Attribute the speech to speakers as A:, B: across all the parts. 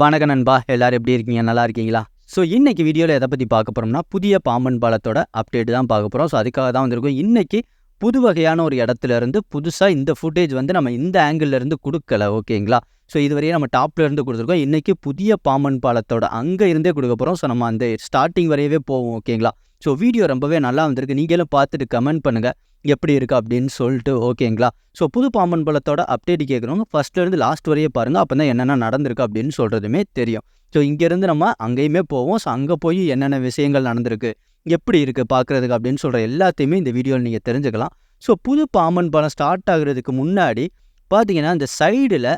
A: வணக்க நண்பா எல்லாரும் எப்படி இருக்கீங்க நல்லா இருக்கீங்களா ஸோ இன்றைக்கி வீடியோவில் எதை பற்றி பார்க்க போகிறோம்னா புதிய பாம்பன் பாலத்தோட அப்டேட் தான் பார்க்க போகிறோம் ஸோ அதுக்காக தான் வந்திருக்கோம் இன்றைக்கி புது வகையான ஒரு இடத்துல இருந்து புதுசாக இந்த ஃபுட்டேஜ் வந்து நம்ம இந்த இருந்து கொடுக்கல ஓகேங்களா ஸோ இதுவரையும் நம்ம இருந்து கொடுத்துருக்கோம் இன்றைக்கி புதிய பாம்பன் பாலத்தோட அங்கே இருந்தே கொடுக்க போகிறோம் ஸோ நம்ம அந்த ஸ்டார்டிங் வரையவே போவோம் ஓகேங்களா ஸோ வீடியோ ரொம்பவே நல்லா வந்திருக்கு நீங்களும் பார்த்துட்டு கமெண்ட் பண்ணுங்கள் எப்படி இருக்குது அப்படின்னு சொல்லிட்டு ஓகேங்களா ஸோ புது பாம்பன் பழத்தோட அப்டேட் கேட்குறவங்க ஃபஸ்ட்லேருந்து லாஸ்ட் வரையே பாருங்கள் அப்போ தான் என்னென்ன நடந்திருக்கு அப்படின்னு சொல்கிறதுமே தெரியும் ஸோ இங்கேருந்து நம்ம அங்கேயுமே போவோம் ஸோ அங்கே போய் என்னென்ன விஷயங்கள் நடந்திருக்கு எப்படி இருக்குது பார்க்குறதுக்கு அப்படின்னு சொல்கிற எல்லாத்தையுமே இந்த வீடியோவில் நீங்கள் தெரிஞ்சுக்கலாம் ஸோ புது பாம்பன் பழம் ஸ்டார்ட் ஆகுறதுக்கு முன்னாடி பார்த்தீங்கன்னா இந்த சைடில்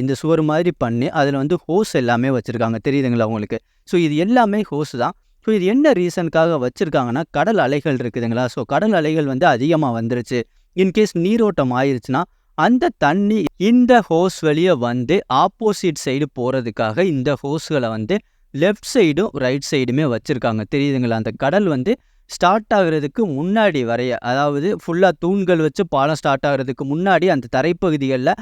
A: இந்த சுவர் மாதிரி பண்ணி அதில் வந்து ஹோஸ் எல்லாமே வச்சுருக்காங்க தெரியுதுங்களா உங்களுக்கு ஸோ இது எல்லாமே ஹோஸ் தான் ஸோ இது என்ன ரீசனுக்காக வச்சுருக்காங்கன்னா கடல் அலைகள் இருக்குதுங்களா ஸோ கடல் அலைகள் வந்து அதிகமாக வந்துருச்சு இன்கேஸ் நீரோட்டம் ஆயிடுச்சுன்னா அந்த தண்ணி இந்த ஹோஸ் வழியை வந்து ஆப்போசிட் சைடு போகிறதுக்காக இந்த ஹோஸ்களை வந்து லெஃப்ட் சைடும் ரைட் சைடுமே வச்சுருக்காங்க தெரியுதுங்களா அந்த கடல் வந்து ஸ்டார்ட் ஆகிறதுக்கு முன்னாடி வரைய அதாவது ஃபுல்லாக தூண்கள் வச்சு பாலம் ஸ்டார்ட் ஆகிறதுக்கு முன்னாடி அந்த தரைப்பகுதிகளில்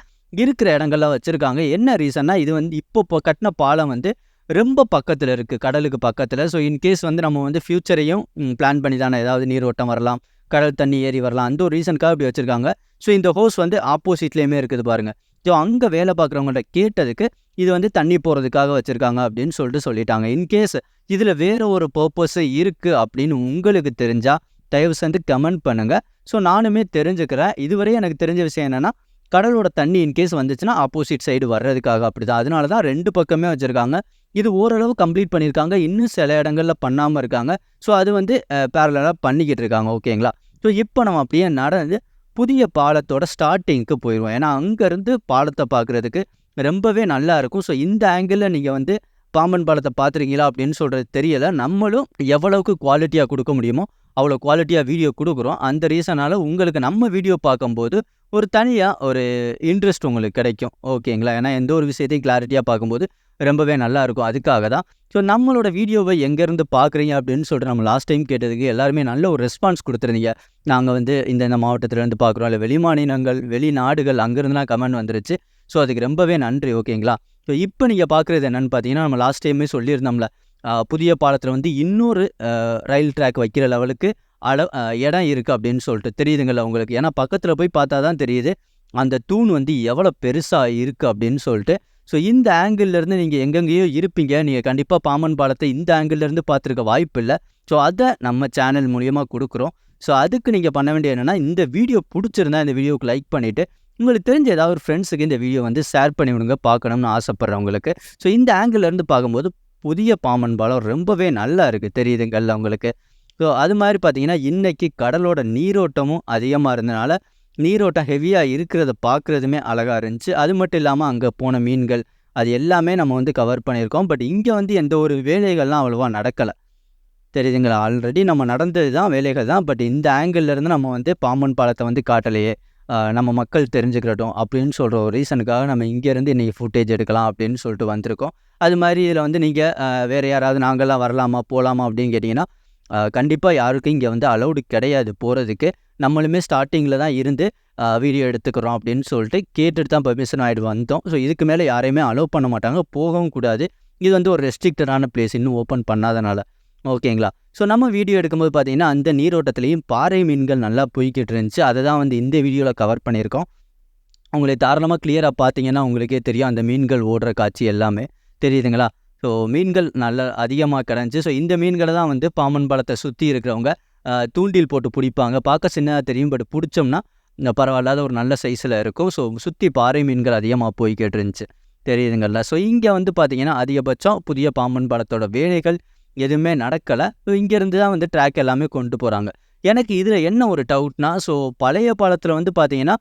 A: இருக்கிற இடங்கள்லாம் வச்சுருக்காங்க என்ன ரீசன்னா இது வந்து இப்போ கட்டின பாலம் வந்து ரொம்ப பக்கத்தில் இருக்குது கடலுக்கு பக்கத்தில் ஸோ இன்கேஸ் வந்து நம்ம வந்து ஃப்யூச்சரையும் பிளான் பண்ணி தானே ஏதாவது நீரோட்டம் வரலாம் கடல் தண்ணி ஏறி வரலாம் அந்த ஒரு ரீசனுக்காக அப்படி வச்சுருக்காங்க ஸோ இந்த ஹோஸ் வந்து ஆப்போசிட்லேயுமே இருக்குது பாருங்கள் ஸோ அங்கே வேலை பார்க்குறவங்கள்ட்ட கேட்டதுக்கு இது வந்து தண்ணி போகிறதுக்காக வச்சுருக்காங்க அப்படின்னு சொல்லிட்டு சொல்லிட்டாங்க இன்கேஸ் இதில் வேறு ஒரு பர்பஸு இருக்குது அப்படின்னு உங்களுக்கு தெரிஞ்சால் தயவு செஞ்சு கமெண்ட் பண்ணுங்கள் ஸோ நானுமே தெரிஞ்சுக்கிறேன் இதுவரை எனக்கு தெரிஞ்ச விஷயம் என்னென்னா கடலோட தண்ணி இன்கேஸ் வந்துச்சுன்னா ஆப்போசிட் சைடு வர்றதுக்காக அப்படி தான் அதனால தான் ரெண்டு பக்கமே வச்சுருக்காங்க இது ஓரளவு கம்ப்ளீட் பண்ணியிருக்காங்க இன்னும் சில இடங்களில் பண்ணாமல் இருக்காங்க ஸோ அது வந்து பேரலாக பண்ணிக்கிட்டு இருக்காங்க ஓகேங்களா ஸோ இப்போ நம்ம அப்படியே நடந்து புதிய பாலத்தோட ஸ்டார்டிங்க்கு போயிடுவோம் ஏன்னா அங்கேருந்து பாலத்தை பார்க்குறதுக்கு ரொம்பவே நல்லா இருக்கும் ஸோ இந்த ஆங்கிளில் நீங்கள் வந்து பாம்பன் பாலத்தை பார்த்துருக்கீங்களா அப்படின்னு சொல்கிறது தெரியலை நம்மளும் எவ்வளவுக்கு குவாலிட்டியாக கொடுக்க முடியுமோ அவ்வளோ குவாலிட்டியாக வீடியோ கொடுக்குறோம் அந்த ரீசனால் உங்களுக்கு நம்ம வீடியோ பார்க்கும்போது ஒரு தனியாக ஒரு இன்ட்ரெஸ்ட் உங்களுக்கு கிடைக்கும் ஓகேங்களா ஏன்னா எந்த ஒரு விஷயத்தையும் கிளாரிட்டியாக பார்க்கும்போது ரொம்பவே நல்லாயிருக்கும் அதுக்காக தான் ஸோ நம்மளோட வீடியோவை எங்கேருந்து பார்க்குறீங்க அப்படின்னு சொல்லிட்டு நம்ம லாஸ்ட் டைம் கேட்டதுக்கு எல்லாருமே நல்ல ஒரு ரெஸ்பான்ஸ் கொடுத்துருந்தீங்க நாங்கள் வந்து இந்த இந்த மாவட்டத்திலேருந்து பார்க்குறோம் இல்லை வெளிமாநிலங்கள் வெளிநாடுகள் அங்கேருந்துலாம் கமெண்ட் வந்துருச்சு ஸோ அதுக்கு ரொம்பவே நன்றி ஓகேங்களா ஸோ இப்போ நீங்கள் பார்க்குறது என்னென்னு பார்த்தீங்கன்னா நம்ம லாஸ்ட் டைமே சொல்லியிருந்தோம்ல புதிய பாலத்தில் வந்து இன்னொரு ரயில் ட்ராக் வைக்கிற லெவலுக்கு அள இடம் இருக்குது அப்படின்னு சொல்லிட்டு தெரியுதுங்களா உங்களுக்கு ஏன்னா பக்கத்தில் போய் பார்த்தா தான் தெரியுது அந்த தூண் வந்து எவ்வளோ பெருசாக இருக்குது அப்படின்னு சொல்லிட்டு ஸோ இந்த ஆங்கிள்லேருந்து நீங்கள் எங்கெங்கேயோ இருப்பீங்க நீங்கள் கண்டிப்பாக பாமன் பாலத்தை இந்த ஆங்கிள்லேருந்து பார்த்துருக்க வாய்ப்பு இல்லை ஸோ அதை நம்ம சேனல் மூலியமாக கொடுக்குறோம் ஸோ அதுக்கு நீங்கள் பண்ண வேண்டிய என்னென்னா இந்த வீடியோ பிடிச்சிருந்தா இந்த வீடியோவுக்கு லைக் பண்ணிவிட்டு உங்களுக்கு தெரிஞ்ச ஏதாவது ஒரு ஃப்ரெண்ட்ஸுக்கு இந்த வீடியோ வந்து ஷேர் பண்ணி விடுங்க பார்க்கணும்னு ஆசைப்பட்றவங்களுக்கு ஸோ இந்த ஆங்கிள்லேருந்து பார்க்கும்போது புதிய பாமன் பாலம் ரொம்பவே நல்லா இருக்குது தெரியுதுங்கள்ல உங்களுக்கு ஸோ அது மாதிரி பார்த்தீங்கன்னா இன்றைக்கி கடலோட நீரோட்டமும் அதிகமாக இருந்தனால நீரோட்டம் ஹெவியாக இருக்கிறத பார்க்குறதுமே அழகாக இருந்துச்சு அது மட்டும் இல்லாமல் அங்கே போன மீன்கள் அது எல்லாமே நம்ம வந்து கவர் பண்ணியிருக்கோம் பட் இங்கே வந்து எந்த ஒரு வேலைகள்லாம் அவ்வளோவா நடக்கலை தெரியுதுங்களா ஆல்ரெடி நம்ம நடந்தது தான் வேலைகள் தான் பட் இந்த ஆங்கிள்லேருந்து நம்ம வந்து பாம்பன் பாலத்தை வந்து காட்டலையே நம்ம மக்கள் தெரிஞ்சுக்கிறட்டும் அப்படின்னு சொல்கிற ஒரு ரீசனுக்காக நம்ம இங்கேருந்து இன்றைக்கி ஃபுட்டேஜ் எடுக்கலாம் அப்படின்னு சொல்லிட்டு வந்திருக்கோம் அது மாதிரி இதில் வந்து நீங்கள் வேறு யாராவது நாங்கள்லாம் வரலாமா போகலாமா அப்படின்னு கேட்டிங்கன்னா கண்டிப்பாக யாருக்கும் இங்கே வந்து அலௌடு கிடையாது போகிறதுக்கு நம்மளுமே ஸ்டார்டிங்கில் தான் இருந்து வீடியோ எடுத்துக்கிறோம் அப்படின்னு சொல்லிட்டு கேட்டுட்டு தான் பர்மிஷன் ஆகிட்டு வந்தோம் ஸோ இதுக்கு மேலே யாரையுமே அலோவ் பண்ண மாட்டாங்க போகவும் கூடாது இது வந்து ஒரு ரெஸ்ட்ரிக்டடான பிளேஸ் இன்னும் ஓப்பன் பண்ணாதனால ஓகேங்களா ஸோ நம்ம வீடியோ எடுக்கும்போது பார்த்திங்கன்னா அந்த நீரோட்டத்துலேயும் பாறை மீன்கள் நல்லா போய்கிட்டு இருந்துச்சு அதை தான் வந்து இந்த வீடியோவில் கவர் பண்ணியிருக்கோம் உங்களை தாராளமாக கிளியராக பார்த்தீங்கன்னா உங்களுக்கே தெரியும் அந்த மீன்கள் ஓடுற காட்சி எல்லாமே தெரியுதுங்களா ஸோ மீன்கள் நல்ல அதிகமாக கிடந்துச்சு ஸோ இந்த மீன்களை தான் வந்து பாம்பன் பழத்தை சுற்றி இருக்கிறவங்க தூண்டில் போட்டு பிடிப்பாங்க பார்க்க சின்னதாக தெரியும் பட் பிடிச்சோம்னா பரவாயில்லாத ஒரு நல்ல சைஸில் இருக்கும் ஸோ சுற்றி பாறை மீன்கள் அதிகமாக போய் இருந்துச்சு தெரியுதுங்களா ஸோ இங்கே வந்து பார்த்திங்கன்னா அதிகபட்சம் புதிய பாம்பன் பழத்தோட வேலைகள் எதுவுமே நடக்கலை ஸோ இங்கேருந்து தான் வந்து ட்ராக் எல்லாமே கொண்டு போகிறாங்க எனக்கு இதில் என்ன ஒரு டவுட்னா ஸோ பழைய பாலத்தில் வந்து பார்த்திங்கன்னா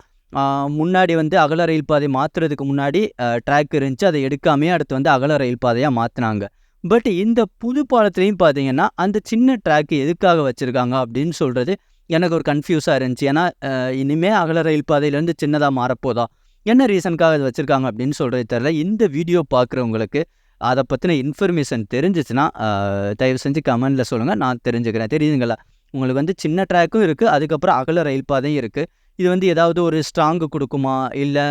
A: முன்னாடி வந்து அகல ரயில் பாதை மாற்றுறதுக்கு முன்னாடி ட்ராக் இருந்துச்சு அதை எடுக்காமே அடுத்து வந்து அகல ரயில் பாதையாக மாற்றினாங்க பட் இந்த புது பாலத்துலேயும் பார்த்தீங்கன்னா அந்த சின்ன ட்ராக்கு எதுக்காக வச்சுருக்காங்க அப்படின்னு சொல்கிறது எனக்கு ஒரு கன்ஃபியூஸாக இருந்துச்சு ஏன்னா இனிமேல் அகல ரயில் பாதையிலேருந்து சின்னதாக மாறப்போதா என்ன ரீசனுக்காக அது வச்சுருக்காங்க அப்படின்னு சொல்கிறது தெரில இந்த வீடியோ பார்க்குறவங்களுக்கு அதை பற்றின இன்ஃபர்மேஷன் தெரிஞ்சிச்சுன்னா தயவு செஞ்சு கமெண்டில் சொல்லுங்கள் நான் தெரிஞ்சுக்கிறேன் தெரியுதுங்களா உங்களுக்கு வந்து சின்ன ட்ராக்கும் இருக்குது அதுக்கப்புறம் அகல ரயில் பாதையும் இருக்குது இது வந்து ஏதாவது ஒரு ஸ்ட்ராங்கு கொடுக்குமா இல்லை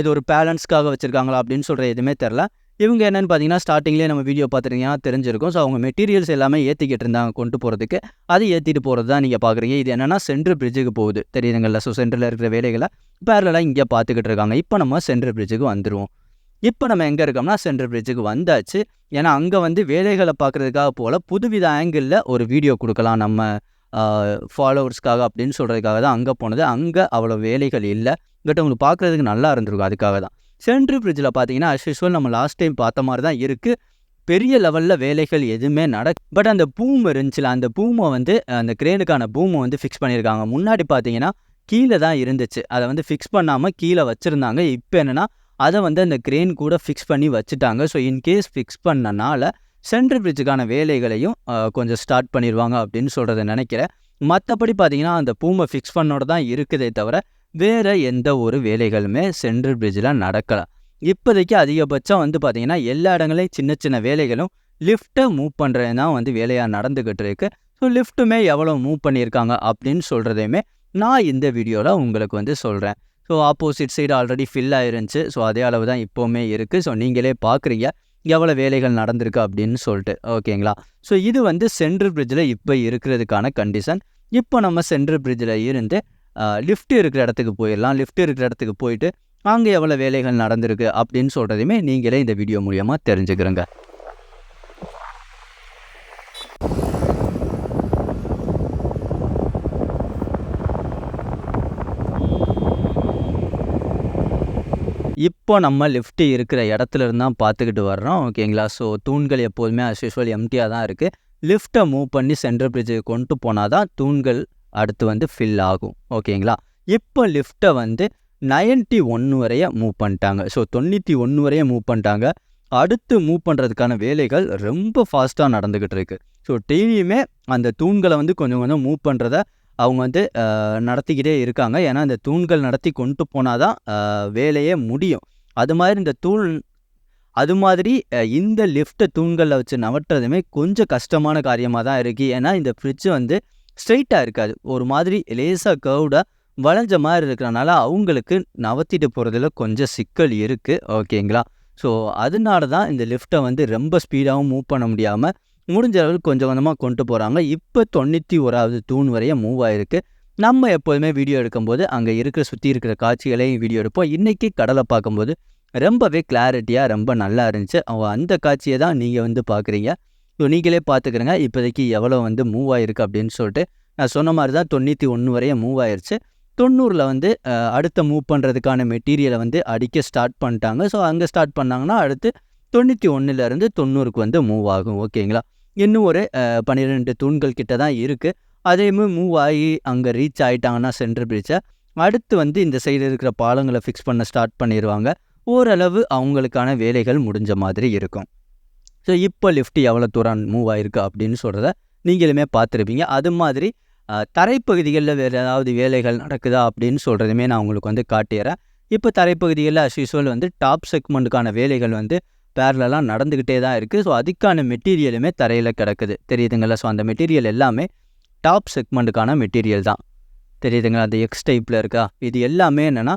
A: இது ஒரு பேலன்ஸ்க்காக வச்சுருக்காங்களா அப்படின்னு சொல்கிற எதுவுமே தெரில இவங்க என்னென்னு பார்த்தீங்கன்னா ஸ்டார்டிங்லேயே நம்ம வீடியோ பார்த்துருக்கீங்கன்னா தெரிஞ்சிருக்கும் ஸோ அவங்க மெட்டீரியல்ஸ் எல்லாமே ஏற்றிக்கிட்டு இருந்தாங்க கொண்டு போகிறதுக்கு அது ஏற்றிட்டு போகிறது தான் நீங்கள் பார்க்குறீங்க இது என்னென்னா சென்ட்ரு பிரிட்ஜுக்கு போகுது தெரியுதுங்களா ஸோ சென்ட்ரில் இருக்கிற வேலைகளை பேரலாக இங்கே பார்த்துக்கிட்டு இருக்காங்க இப்போ நம்ம சென்ட்ரு பிரிட்ஜுக்கு வந்துடுவோம் இப்போ நம்ம எங்கே இருக்கோம்னா சென்ட்ரல் பிரிட்ஜுக்கு வந்தாச்சு ஏன்னா அங்கே வந்து வேலைகளை பார்க்குறதுக்காக போல் புதுவித ஆங்கிளில் ஒரு வீடியோ கொடுக்கலாம் நம்ம ஃபாலோவர்ஸ்க்காக அப்படின்னு சொல்கிறதுக்காக தான் அங்கே போனது அங்கே அவ்வளோ வேலைகள் இல்லை பட் உங்களுக்கு பார்க்குறதுக்கு நல்லா இருந்திருக்கும் அதுக்காக தான் சென்ட்ரி ஃப்ரிட்ஜில் பார்த்தீங்கன்னா அஸ் யூஸ்வல் நம்ம லாஸ்ட் டைம் பார்த்த மாதிரி தான் இருக்குது பெரிய லெவலில் வேலைகள் எதுவுமே நட பட் அந்த பூம் இருந்துச்சுல அந்த பூமை வந்து அந்த கிரேனுக்கான பூமை வந்து ஃபிக்ஸ் பண்ணியிருக்காங்க முன்னாடி பார்த்தீங்கன்னா கீழே தான் இருந்துச்சு அதை வந்து ஃபிக்ஸ் பண்ணாமல் கீழே வச்சுருந்தாங்க இப்போ என்னென்னா அதை வந்து அந்த கிரேன் கூட ஃபிக்ஸ் பண்ணி வச்சுட்டாங்க ஸோ இன்கேஸ் ஃபிக்ஸ் பண்ணனால சென்ட்ரல் பிரிட்ஜுக்கான வேலைகளையும் கொஞ்சம் ஸ்டார்ட் பண்ணிடுவாங்க அப்படின்னு சொல்கிறத நினைக்கிறேன் மற்றபடி பார்த்திங்கன்னா அந்த பூமை ஃபிக்ஸ் பண்ணோட தான் இருக்குதே தவிர வேறு எந்த ஒரு வேலைகளுமே சென்ட்ரல் பிரிட்ஜில் நடக்கலாம் இப்போதைக்கு அதிகபட்சம் வந்து பார்த்திங்கன்னா எல்லா இடங்களையும் சின்ன சின்ன வேலைகளும் லிஃப்ட்டை மூவ் பண்ணுறது தான் வந்து வேலையாக நடந்துக்கிட்டு இருக்குது ஸோ லிஃப்ட்டுமே எவ்வளோ மூவ் பண்ணியிருக்காங்க அப்படின்னு சொல்கிறதையுமே நான் இந்த வீடியோவில் உங்களுக்கு வந்து சொல்கிறேன் so opposite side already fill ஆயிருந்துச்சு ஸோ அதே அளவு தான் இப்போவுமே இருக்குது ஸோ நீங்களே பார்க்குறீங்க எவ்வளோ வேலைகள் நடந்திருக்கு அப்படின்னு சொல்லிட்டு ஓகேங்களா ஸோ இது வந்து சென்ட்ரல் பிரிட்ஜில் இப்போ இருக்கிறதுக்கான கண்டிஷன் இப்போ நம்ம சென்ட்ரல் பிரிட்ஜில் இருந்து லிஃப்ட் இருக்கிற இடத்துக்கு போயிடலாம் லிஃப்ட் இருக்கிற இடத்துக்கு போயிட்டு அங்கே எவ்வளோ வேலைகள் நடந்திருக்கு அப்படின்னு சொல்கிறதையுமே நீங்களே இந்த வீடியோ மூலியமாக தெரிஞ்சுக்கிறோங்க
B: இப்போ நம்ம லிஃப்ட் இருக்கிற இடத்துல இருந்து தான் பார்த்துக்கிட்டு வர்றோம் ஓகேங்களா ஸோ தூண்கள் எப்போதுமே அஸ் யூஸ்வல் எம்டியாக தான் இருக்குது லிஃப்ட்டை மூவ் பண்ணி சென்ட்ரல் பிரிட்ஜுக்கு கொண்டு போனால் தான் தூண்கள் அடுத்து வந்து ஃபில் ஆகும் ஓகேங்களா இப்போ லிஃப்ட்டை வந்து நைன்ட்டி ஒன்று வரைய மூவ் பண்ணிட்டாங்க ஸோ தொண்ணூற்றி ஒன்று வரைய மூவ் பண்ணிட்டாங்க அடுத்து மூவ் பண்ணுறதுக்கான வேலைகள் ரொம்ப ஃபாஸ்ட்டாக நடந்துக்கிட்டு இருக்கு ஸோ டெய்லியுமே அந்த தூண்களை வந்து கொஞ்சம் கொஞ்சம் மூவ் பண்ணுறத அவங்க வந்து நடத்திக்கிட்டே இருக்காங்க ஏன்னா அந்த தூண்கள் நடத்தி கொண்டு போனால் தான் வேலையே முடியும் அது மாதிரி இந்த தூள் அது மாதிரி இந்த லிஃப்ட்டை தூண்களில் வச்சு நவட்டுறதுமே கொஞ்சம் கஷ்டமான காரியமாக தான் இருக்குது ஏன்னா இந்த ஃப்ரிட்ஜ் வந்து ஸ்ட்ரைட்டாக இருக்காது ஒரு மாதிரி லேசாக கர்வ்டாக வளைஞ்ச மாதிரி இருக்கிறனால அவங்களுக்கு நவத்திட்டு போகிறதுல கொஞ்சம் சிக்கல் இருக்குது ஓகேங்களா ஸோ அதனால தான் இந்த லிஃப்ட்டை வந்து ரொம்ப ஸ்பீடாகவும் மூவ் பண்ண முடியாமல் முடிஞ்ச அளவுக்கு கொஞ்சம் கொஞ்சமாக கொண்டு போகிறாங்க இப்போ தொண்ணூற்றி ஓராவது தூண் வரைய மூவ் ஆகிருக்கு நம்ம எப்போதுமே வீடியோ எடுக்கும்போது அங்கே இருக்கிற சுற்றி இருக்கிற காட்சிகளையும் வீடியோ எடுப்போம் இன்றைக்கி கடலை பார்க்கும்போது ரொம்பவே கிளாரிட்டியாக ரொம்ப நல்லா இருந்துச்சு அந்த காட்சியை தான் நீங்கள் வந்து பார்க்குறீங்க ஸோ நீங்களே பார்த்துக்கிறங்க இப்போதைக்கு எவ்வளோ வந்து மூவ் ஆகிருக்கு அப்படின்னு சொல்லிட்டு நான் சொன்ன மாதிரி தான் தொண்ணூற்றி ஒன்று வரையும் மூவ் ஆயிடுச்சு தொண்ணூறில் வந்து அடுத்த மூவ் பண்ணுறதுக்கான மெட்டீரியலை வந்து அடிக்க ஸ்டார்ட் பண்ணிட்டாங்க ஸோ அங்கே ஸ்டார்ட் பண்ணாங்கன்னா அடுத்து தொண்ணூற்றி ஒன்றுலேருந்து தொண்ணூறுக்கு வந்து மூவ் ஆகும் ஓகேங்களா இன்னும் ஒரு பன்னிரெண்டு தூண்கள் கிட்ட தான் இருக்குது அதேமே மூவ் ஆகி அங்கே ரீச் ஆகிட்டாங்கன்னா சென்டர் பிரிட்ஜை அடுத்து வந்து இந்த சைடு இருக்கிற பாலங்களை ஃபிக்ஸ் பண்ண ஸ்டார்ட் பண்ணிடுவாங்க ஓரளவு அவங்களுக்கான வேலைகள் முடிஞ்ச மாதிரி இருக்கும் ஸோ இப்போ லிஃப்ட் எவ்வளோ தூரம் மூவ் ஆகிருக்கு அப்படின்னு சொல்கிறத நீங்களுமே பார்த்துருப்பீங்க அது மாதிரி தரைப்பகுதிகளில் வேறு ஏதாவது வேலைகள் நடக்குதா அப்படின்னு சொல்கிறதுமே நான் உங்களுக்கு வந்து காட்டிடுறேன் இப்போ தரைப்பகுதிகளில் அஸ் வந்து டாப் செக்மெண்ட்டுக்கான வேலைகள் வந்து பேரலெலாம் நடந்துக்கிட்டே தான் இருக்குது ஸோ அதுக்கான மெட்டீரியலுமே தரையில் கிடக்குது தெரியுதுங்களா ஸோ அந்த மெட்டீரியல் எல்லாமே டாப் செக்மெண்ட்டுக்கான மெட்டீரியல் தான் தெரியுதுங்களா அந்த எக்ஸ் டைப்பில் இருக்கா இது எல்லாமே என்னென்னா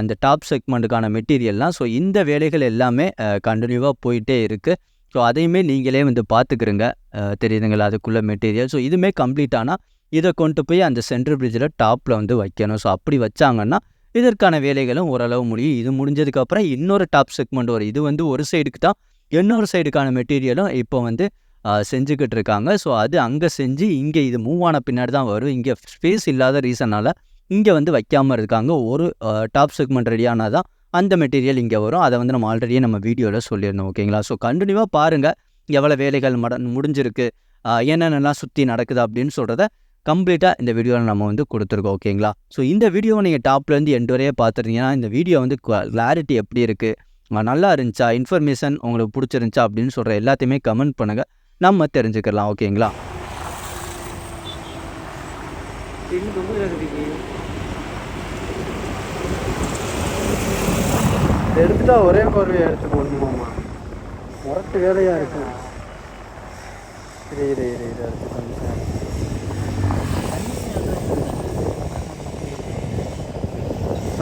B: அந்த டாப் செக்மெண்ட்டுக்கான மெட்டீரியல்லாம் ஸோ இந்த வேலைகள் எல்லாமே கண்டினியூவாக போயிட்டே இருக்குது ஸோ அதையுமே நீங்களே வந்து பார்த்துக்கிறங்க தெரியுதுங்களா அதுக்குள்ளே மெட்டீரியல் ஸோ இதுவுமே கம்ப்ளீட் ஆனால் இதை கொண்டு போய் அந்த சென்ட்ரல் பிரிட்ஜில் டாப்பில் வந்து வைக்கணும் ஸோ அப்படி வச்சாங்கன்னா இதற்கான வேலைகளும் ஓரளவு முடியும் இது முடிஞ்சதுக்கப்புறம் இன்னொரு டாப் செக்மெண்ட் வரும் இது வந்து ஒரு சைடுக்கு தான் இன்னொரு சைடுக்கான மெட்டீரியலும் இப்போ வந்து செஞ்சுக்கிட்டு இருக்காங்க ஸோ அது அங்கே செஞ்சு இங்கே இது மூவ் ஆன பின்னாடி தான் வரும் இங்கே ஸ்பேஸ் இல்லாத ரீசனால் இங்கே வந்து வைக்காமல் இருக்காங்க ஒரு டாப் செக்மெண்ட் ரெடியானால் தான் அந்த மெட்டீரியல் இங்கே வரும் அதை வந்து நம்ம ஆல்ரெடியே நம்ம வீடியோவில் சொல்லியிருந்தோம் ஓகேங்களா ஸோ கண்டினியூவாக பாருங்கள் எவ்வளோ வேலைகள் மட முடிஞ்சிருக்கு என்னென்னலாம் சுற்றி நடக்குது அப்படின்னு சொல்கிறத கம்ப்ளீட்டாக இந்த வீடியோவில் நம்ம வந்து கொடுத்துருக்கோம் ஓகேங்களா ஸோ இந்த வீடியோவை நீங்கள் டாப்லேருந்து எண்டு வரையே பார்த்துருந்தீங்கன்னா இந்த வீடியோ வந்து கிளாரிட்டி எப்படி இருக்குது நல்லா இருந்துச்சா இன்ஃபர்மேஷன் உங்களுக்கு பிடிச்சிருந்துச்சா அப்படின்னு சொல்கிற எல்லாத்தையுமே கமெண்ட் பண்ணுங்கள் நம்ம தெரிஞ்சுக்கலாம் ஓகேங்களா எடுத்துட்டா ஒரே பார்வையை எடுத்து போடணுமாம்மா முரட்டு வேலையாக இருக்கும்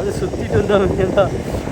C: அது சுற்றிட்டு வந்தாங்க தான்